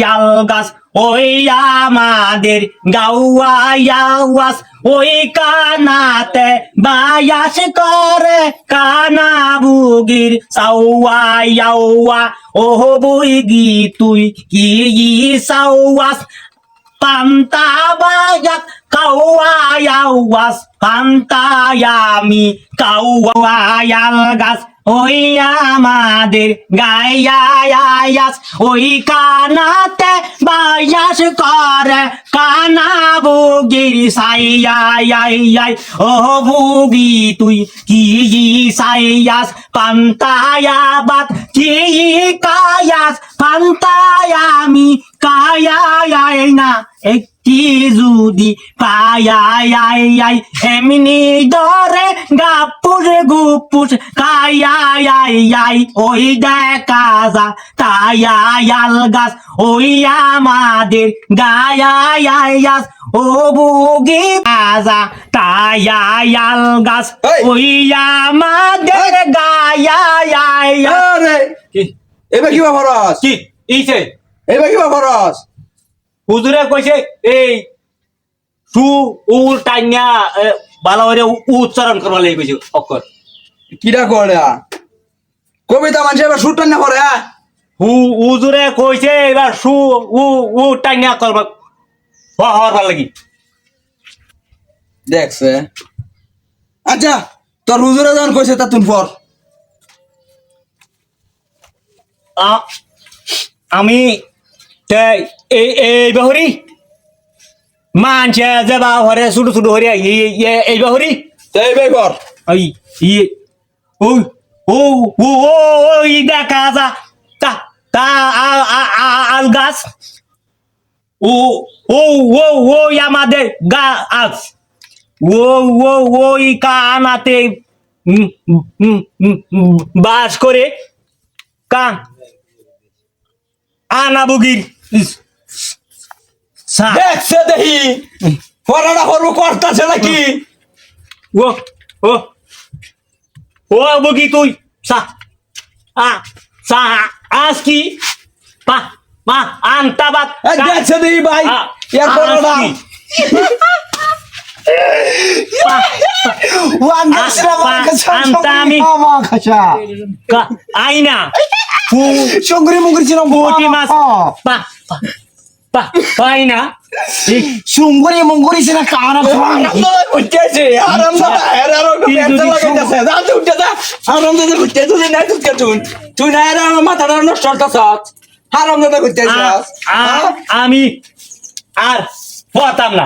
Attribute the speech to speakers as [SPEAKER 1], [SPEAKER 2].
[SPEAKER 1] ইয়াল গাছ, ওই আমাদের গাওয়া আওয়াজ ওই কানাতে বায়াস করে কানা বুগির সাউয়া ইয়াওয়া। ও বুইগি, তুই কি সাউয়াস? পান্তা বায়াত কাওয়ায়াওয়াস পান্তায়ামি কাওয়ায়াল গাছ। ওই আমাদের গায়ায়ায়াস ওই কানাতে বায়াস করে, কানা বুগির সাইয়ায়াই ও বুগি, তুই কি সাইয়াস? পান্তায়াবাত কি কায়াস? পান্তায়ামি কায়ায়াই না একটি যদি পায়াই এমনি দরে গাপুর গুপুস কায়াই ওই দেখা যা তায়াল গাছ ওই আমাদের গায়াস ও বুগি আজা তায়াল গাছ! ওই আমাদের কি
[SPEAKER 2] এবার কি খরচ
[SPEAKER 1] কি ইছে
[SPEAKER 2] এবার কি খরচ
[SPEAKER 1] হুজুরে কইছে এই সু উল টাইনা ভালো করে উচ্চারণ করবা লাগি কইছে অক্ষর।
[SPEAKER 2] কিরা করে কবিতা মানুষ এবার সুটান না করে?
[SPEAKER 1] হু হুজুরে কইছে এবার সু উ উ টাইনা করবা হওয়ার ভালো লাগি।
[SPEAKER 2] দেখছে। আচ্ছা তোর হুজুরে যখন কইছে তা তুমি পর।
[SPEAKER 1] আ- আমি এই এই মানছে যে বাহরে ছুটু ছুটু হরিয়া এই বাহুরি।
[SPEAKER 2] তাই ভাই কর
[SPEAKER 1] y uy, uh, uh, uh, y de casa, ta, ta, a, a, a, al gas. Uh, uh, uh, uh, llamade gas. Uh, uh, uh, কানাতে বাস করে। কা আনা বুগির।
[SPEAKER 2] দেখছে দেখি। পড়াটা করব করতেছে নাকি?
[SPEAKER 1] ও ও। ও বুগি তুই? সা আ সা আজকি পা মা আন্তাবাত
[SPEAKER 2] এই দেখছে দেখি ভাই। এর পড়াটা।
[SPEAKER 1] আইনা। ফু
[SPEAKER 3] সঙ্গরি মুগরি ছিল
[SPEAKER 1] পুটি মাছ পা পা পা পাইনা
[SPEAKER 3] সঙ্গরি মুগরি ছিল কানা
[SPEAKER 2] উঠতেছে আরাম দাদা এর পেটে লাগাইতেছে যাতে উঠতে যা আরাম দাদা উঠতে তুই না তুই তুই তুই না এর মাথাটা নষ্ট করতেছ আরাম দাদা
[SPEAKER 1] আ- আমি আর পড়তাম না